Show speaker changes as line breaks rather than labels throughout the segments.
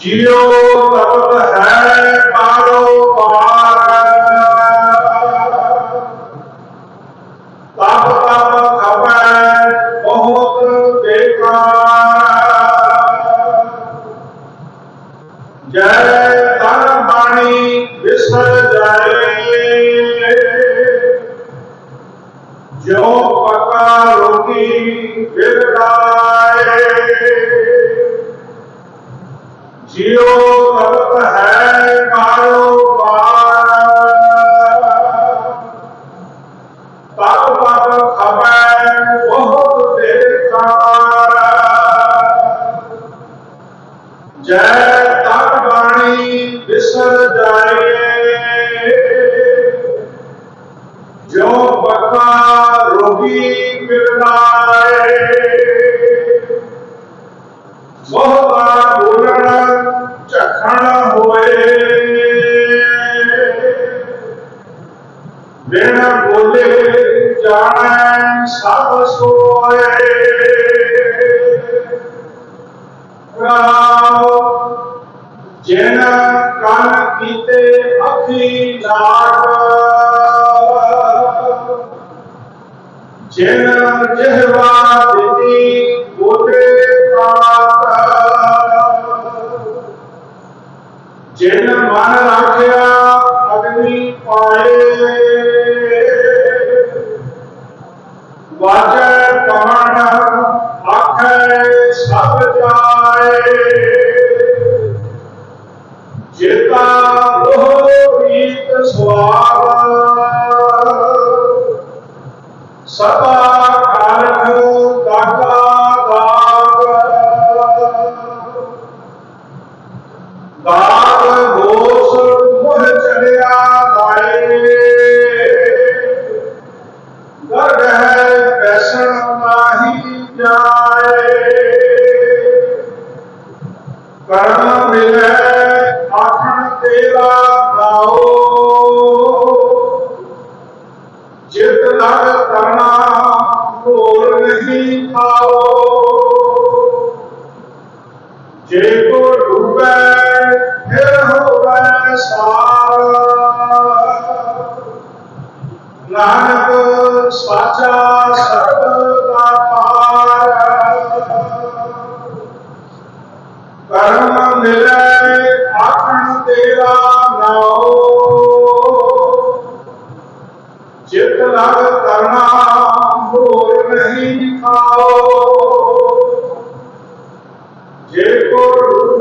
ਜਿਉ ਤਪਤ ਹੈ ਪਾਰੋ ਪਾਰ। ਤਪ ਤਪ ਖਬੈ ਬਹੁਤ ਬੇਕਾਰ ਜੈ ਤਨ ਬਾਣੀ ਵਿਸਰ ਜਾਏ। ਜੋ ਪੱਕਾ ਰੋਗੀ ਬਿਰਦਾਏ ਜਿਉ ਤਪਤ ਹੈ ਕਾਰੋਬਾਰ ਤਪ ਤਪ ਖਬੈ ਬਹੁਤ ਬੇਕਾਰ ਜੈ ਤਪ ਬਾਣੀ ਵਿਸਰ ਜਾਏ ਜੋ ਬੱਕਾ जोगी बिरदाए सोहबा गुरण चखण होए। बिन बोले जान सब सोए। राम, जिन कन कीते अखी लाड़ जिन मन राख्या अग्नि पाए वाजै पवन आखै जाए जेता मोह स्वाद ಸ್ವಲ್ಪ ਜੇ ਕੋ ਡੂਬੈ ਫਿਰ ਹੋਵੈ ਸਾਰ। ਨਾਨਕ ਸਾਚਾ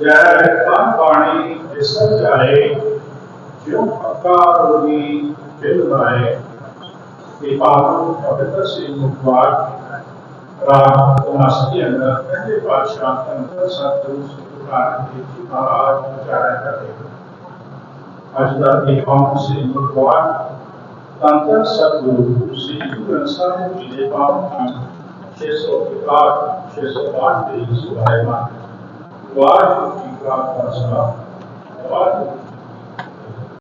जय तन पानी बिसर जाए जो पक्का रोगी खिल जाए कृपालु पवित्र से मुखबार राम कुमासी के अंदर पहले पातशाह तंत्र सतगुरु से पुकारते महाराज उच्चारण करते अजदा देवाओं से मुखबार तंत्र सतगुरु श्री गुरु साहब जी देवाओं की छह सौ आठ छह सौ आठ तेईस सुधायमान o código de codificação, o código